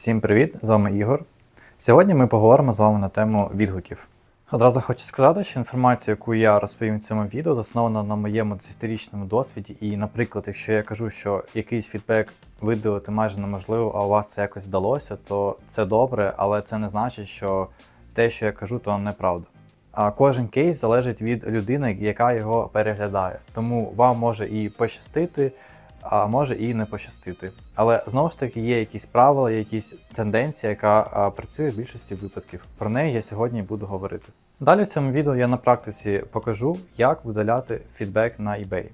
Всім привіт! З вами Ігор. Сьогодні ми поговоримо з вами на тему відгуків. Одразу хочу сказати, що інформацію, яку я розповім в цьому відео, заснована на моєму 10-річному досвіді. І, наприклад, якщо я кажу, що якийсь фідбек видалити майже неможливо, а у вас це якось вдалося, то це добре, але це не значить, що те, що я кажу, то неправда. А кожен кейс залежить від людини, яка його переглядає. Тому вам може і пощастити, а може і не пощастити. Але знову ж таки є якісь правила, якісь тенденція, яка працює в більшості випадків. Про неї я сьогодні буду говорити. Далі в цьому відео я на практиці покажу, як видаляти фідбек на eBay.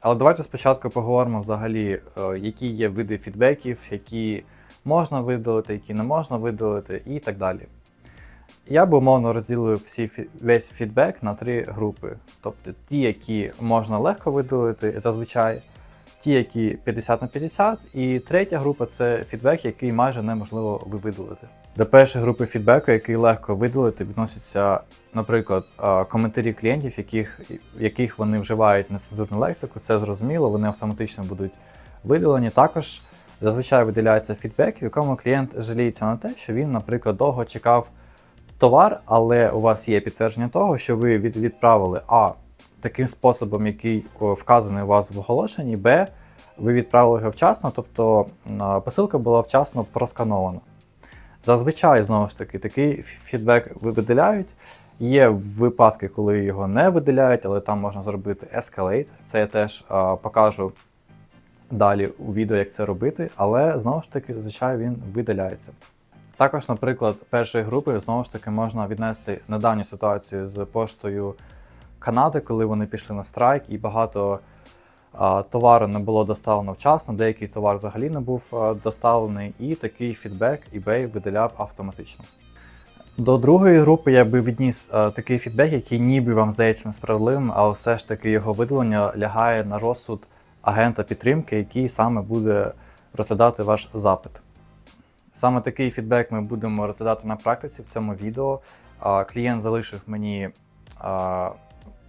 Але давайте спочатку поговоримо взагалі, е, які є види фідбеків, які можна видалити, які не можна видалити, і так далі. Я би умовно розділив всі весь фідбек на три групи. Тобто ті, які можна легко видалити зазвичай, ті, які 50 на 50, і третя група це фідбек, який майже неможливо ви- видалити. До першої групи фідбеку, який легко видалити, відносяться, наприклад, коментарі клієнтів, яких, яких вони вживають нецензурну лексику. Це зрозуміло, вони автоматично будуть видалені. Також зазвичай видаляється фідбек, в якому клієнт жаліється на те, що він, наприклад, довго чекав товар, але у вас є підтвердження того, що ви відправили А таким способом, який вказаний у вас в оголошенні, Б, ви відправили його вчасно, тобто посилка була вчасно просканована. Зазвичай, знову ж таки, такий фідбек ви- видаляють. Є випадки, коли його не видаляють, але там можна зробити escalate. Це я теж а, покажу далі у відео, як це робити, але знову ж таки, зазвичай він видаляється. Також, наприклад, першої групи знову ж таки можна віднести недавню ситуацію з поштою Канади, коли вони пішли на страйк, і багато товару не було доставлено вчасно, деякий товар взагалі не був доставлений, і такий фідбек eBay видаляв автоматично. До другої групи я би відніс а, такий фідбек, який ніби вам здається несправедливим, але все ж таки його видалення лягає на розсуд агента підтримки, який саме буде розглядати ваш запит. Саме такий фідбек ми будемо розглядати на практиці в цьому відео. Клієнт залишив мені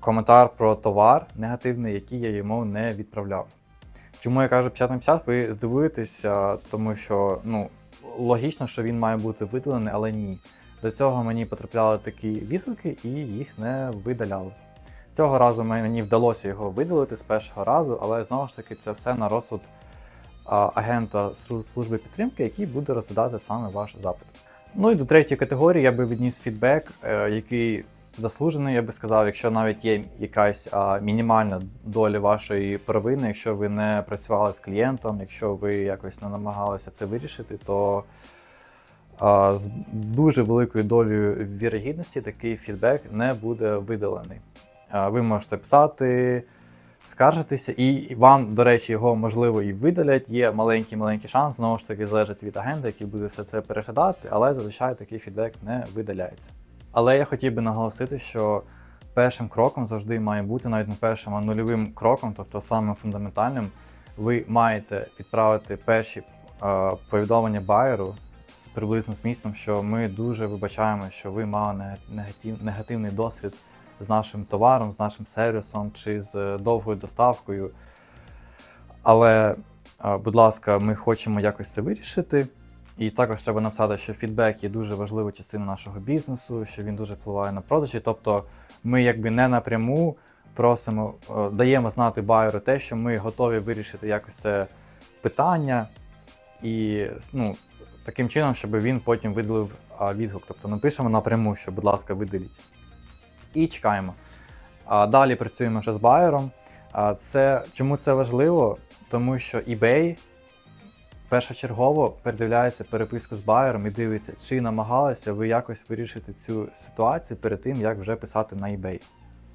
коментар про товар негативний, який я йому не відправляв. Чому я кажу 50 на 50, ви здивуєтеся, тому що ну, логічно, що він має бути видалений, але ні. До цього мені потрапляли такі відгуки і їх не видаляли. Цього разу мені вдалося його видалити з першого разу, але знову ж таки це все на розсуд агента служби підтримки, який буде розглядати саме ваш запит. Ну і до третьої категорії я би відніс фідбек, е, який заслужений, я би сказав, якщо навіть є якась а, мінімальна доля вашої провини, якщо ви не працювали з клієнтом, якщо ви якось не намагалися це вирішити, то а, з дуже великою долею вірогідності такий фідбек не буде видалений. А, Ви можете писати, скаржитися, і вам, до речі, його можливо і видалять. Є маленький-маленький шанс, знову ж таки, залежить від агента, який буде все це переглядати, але зазвичай такий фідбек не видаляється. Але я хотів би наголосити, що першим кроком завжди має бути, навіть не першим, а нульовим кроком, тобто самим фундаментальним, ви маєте відправити перші е, повідомлення байеру з приблизним змістом, що ми дуже вибачаємо, що ви мали негатив, негативний досвід з нашим товаром, з нашим сервісом чи з е, довгою доставкою. Але, е, будь ласка, ми хочемо якось це вирішити. І також треба написати, що фідбек є дуже важливою частиною нашого бізнесу, що він дуже впливає на продажі. Тобто ми якби не напряму просимо, е, даємо знати байеру те, що ми готові вирішити якось це питання, і ну, таким чином, щоб він потім видалив відгук. Тобто напишемо напряму, що, будь ласка, видаліть. І чекаємо. А, далі працюємо вже з байером. А, це, чому це важливо? Тому що eBay першочергово передивляється переписку з байером і дивиться, чи намагалися ви якось вирішити цю ситуацію перед тим, як вже писати на eBay.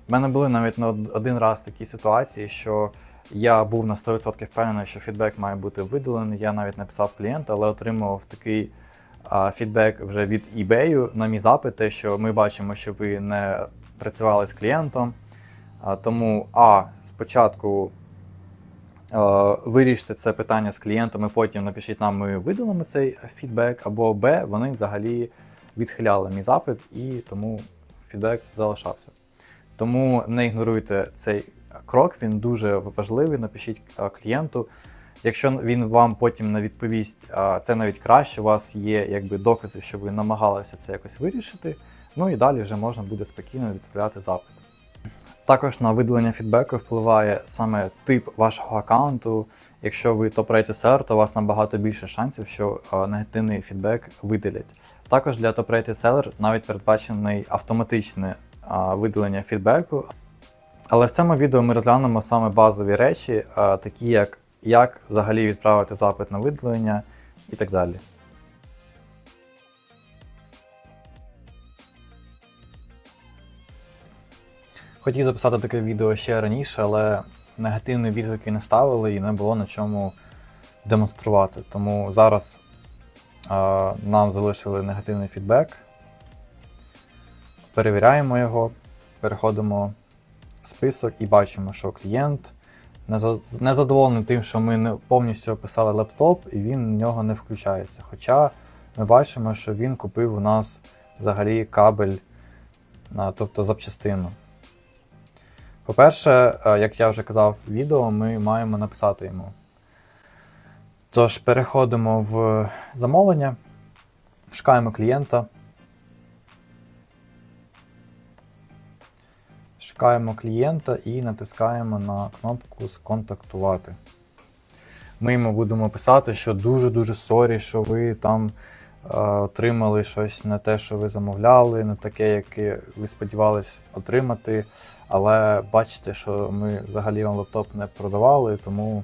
У мене були навіть на один раз такі ситуації, що я був на 100% впевнений, що фідбек має бути видалений. Я навіть написав клієнту, але отримував такий а, фідбек вже від eBay на мій запит, те, що ми бачимо, що ви не працювали з клієнтом. А, тому А, спочатку е, вирішити це питання з клієнтами, потім напишіть нам, ми видалимо цей фідбек, або Б, вони взагалі відхиляли мій запит і тому фідбек залишався. Тому не ігноруйте цей крок, він дуже важливий. Напишіть е, клієнту, Якщо він вам потім не відповість, це навіть краще, у вас є якби докази, що ви намагалися це якось вирішити. Ну і далі вже можна буде спокійно відправляти запит. Також на видалення фідбеку впливає саме тип вашого аккаунту. Якщо ви топ-рейті селер, то у вас набагато більше шансів, що е, негативний фідбек видалять. Також для топ-рейті селер навіть передбачений автоматичне е, видалення фідбеку. Але в цьому відео ми розглянемо саме базові речі, е, такі як як взагалі відправити запит на видалення і так далі. Хотів записати таке відео ще раніше, але негативні відгуки не ставили і не було на чому демонструвати. Тому зараз е, нам залишили негативний фідбек. Перевіряємо його, переходимо в список і бачимо, що клієнт незадоволений тим, що ми не повністю описали лептоп, і він в нього не включається. Хоча ми бачимо, що він купив у нас взагалі кабель, тобто запчастину. По-перше, е, як я вже казав в відео, ми маємо написати йому. Тож, переходимо в замовлення, шукаємо клієнта. Шукаємо клієнта і натискаємо на кнопку Сконтактувати. Ми йому будемо писати, що дуже-дуже сорі, що ви там е, отримали щось не те, що ви замовляли, не таке, яке ви сподівались отримати. Але бачите, що ми взагалі вам лаптоп не продавали, тому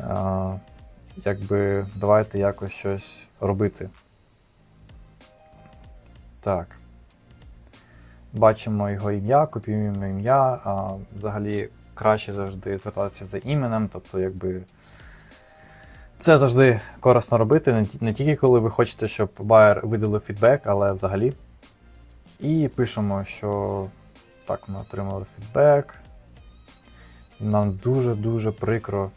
е, якби давайте якось щось робити. Так. Бачимо його ім'я, копіюємо ім'я. а Взагалі краще завжди звертатися за іменем, тобто, якби. Це завжди корисно робити, не тільки коли ви хочете, щоб байер видалив фідбек, але взагалі. І пишемо, що так, ми отримали фідбек. Нам дуже-дуже прикро.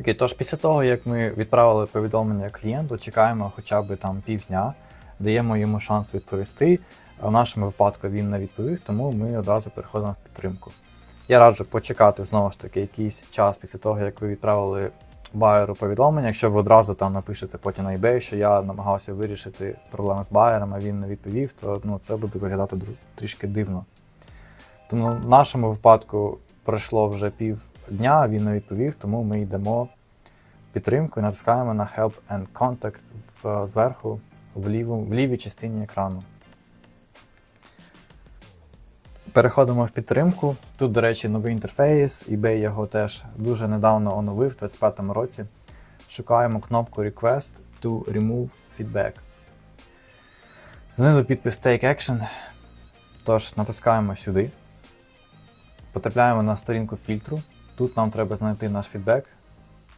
Окей, тож після того, як ми відправили повідомлення клієнту, чекаємо хоча б там півдня, даємо йому шанс відповісти. В нашому випадку він не відповів, тому ми одразу переходимо в підтримку. Я раджу почекати знову ж таки якийсь час після того, як ви відправили байеру повідомлення. Якщо ви одразу там напишете потім на eBay, що я намагався вирішити проблеми з байером, а він не відповів, то ну, це буде виглядати трішки дивно. Тому в нашому випадку пройшло вже пів дня, він не відповів, тому ми йдемо підтримку і натискаємо на Help and Contact в, зверху в, ліву, в лівій частині екрану. Переходимо в підтримку. Тут, до речі, новий інтерфейс, eBay його теж дуже недавно оновив у 2025 році. Шукаємо кнопку Request to Remove Feedback. Знизу підпис Take Action. Тож, натискаємо сюди. Потрапляємо на сторінку фільтру. Тут нам треба знайти наш фідбек.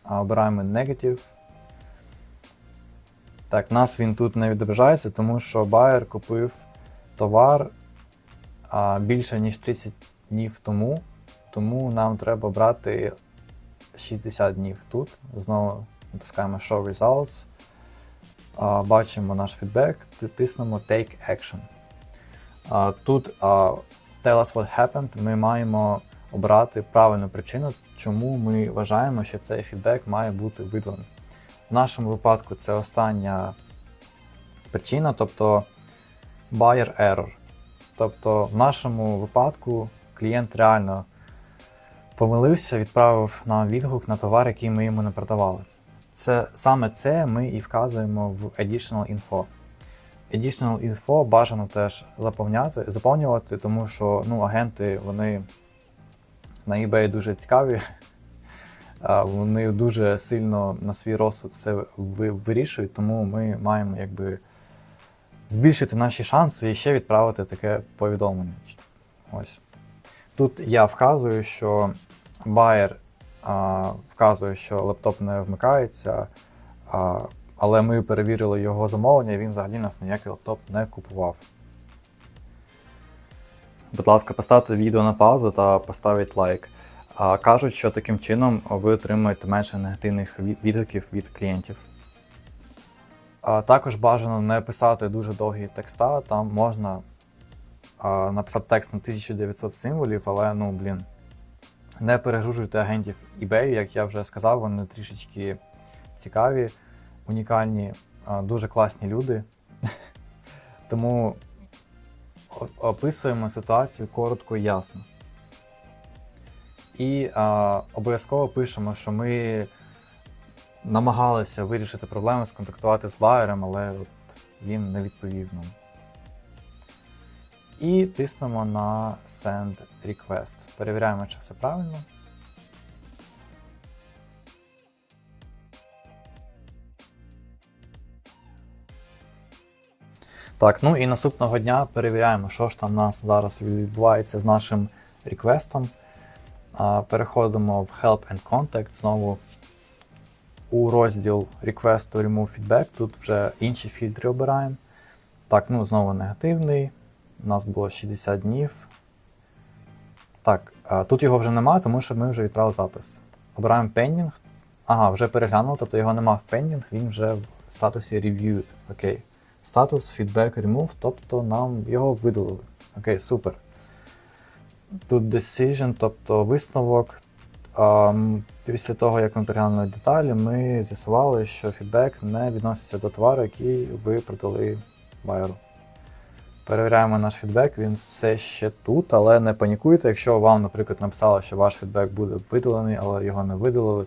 Обираємо Negative. Так, нас він тут не відображається, тому що Bayer купив товар а, більше, ніж 30 днів тому, тому нам треба брати 60 днів тут. Знову натискаємо Show Results. Бачимо наш фідбек, тиснемо Take Action. Тут Tell us what happened. Ми маємо обрати правильну причину, чому ми вважаємо, що цей фідбек має бути видалений. В нашому випадку це остання причина, тобто buyer error. Тобто, в нашому випадку клієнт реально помилився, відправив нам відгук на товар, який ми йому не продавали. Це Саме це ми і вказуємо в Additional Info. Additional Info бажано теж заповняти, заповнювати, тому що ну, агенти вони на eBay дуже цікаві. Вони дуже сильно на свій розсуд все вирішують, тому ми маємо якби збільшити наші шанси і ще відправити таке повідомлення. Ось. Тут я вказую, що байер а, вказує, що лептоп не вмикається, а, але ми перевірили його замовлення, і він взагалі нас ніякий лептоп не купував. Будь ласка, поставте відео на паузу та поставіть лайк. А, Кажуть, що таким чином ви отримаєте менше негативних відгуків від клієнтів. А Також бажано не писати дуже довгі текста, там можна а, написати текст на 1900 символів, але ну, блін, Не перегружуйте агентів eBay, як я вже сказав, вони трішечки цікаві, унікальні, а, дуже класні люди. Тому описуємо ситуацію коротко і ясно. І а, обов'язково пишемо, що ми намагалися вирішити проблему, сконтактувати з байером, але от він не відповів нам. І тиснемо на Send Request. Перевіряємо, чи все правильно. Так, ну і наступного дня перевіряємо, що ж там у нас зараз відбувається з нашим реквестом. Переходимо в Help and Contact знову у розділ Request to Remove Feedback. Тут вже інші фільтри обираємо. Так, ну знову негативний. У нас було 60 днів. Так, тут його вже немає, тому що ми вже відправили запис. Обираємо Pending. Ага, вже переглянули, тобто його нема в Pending, він вже в статусі Reviewed. Окей. Статус Feedback Remove, тобто нам його видалили. Окей, супер. Тут decision, тобто висновок. Ам, Після того, як ми переглянули деталі, ми з'ясували, що фідбек не відноситься до товару, який ви продали байеру. Перевіряємо наш фідбек, він все ще тут, але не панікуйте, якщо вам, наприклад, написали, що ваш фідбек буде видалений, але його не видалили.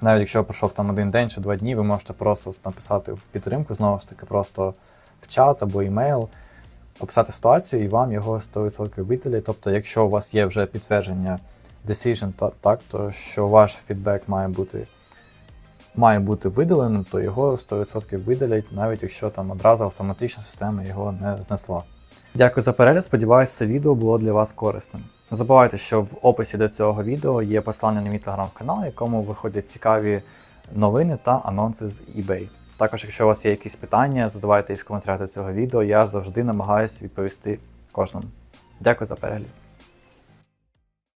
Навіть якщо пройшов там один день чи два дні, ви можете просто написати в підтримку, знову ж таки, просто в чат або емейл, описати ситуацію, і вам його 100% видалять. Тобто, якщо у вас є вже підтвердження decision, та- так, то що ваш фідбек має бути, має бути видаленим, то його 100% видалять, навіть якщо там одразу автоматична система його не знесла. Дякую за перегляд. Сподіваюся, це відео було для вас корисним. Не забувайте, що в описі до цього відео є посилання на мій телеграм-канал, якому виходять цікаві новини та анонси з eBay. Також, якщо у вас є якісь питання, задавайте їх в коментарях до цього відео. Я завжди намагаюся відповісти кожному. Дякую за перегляд.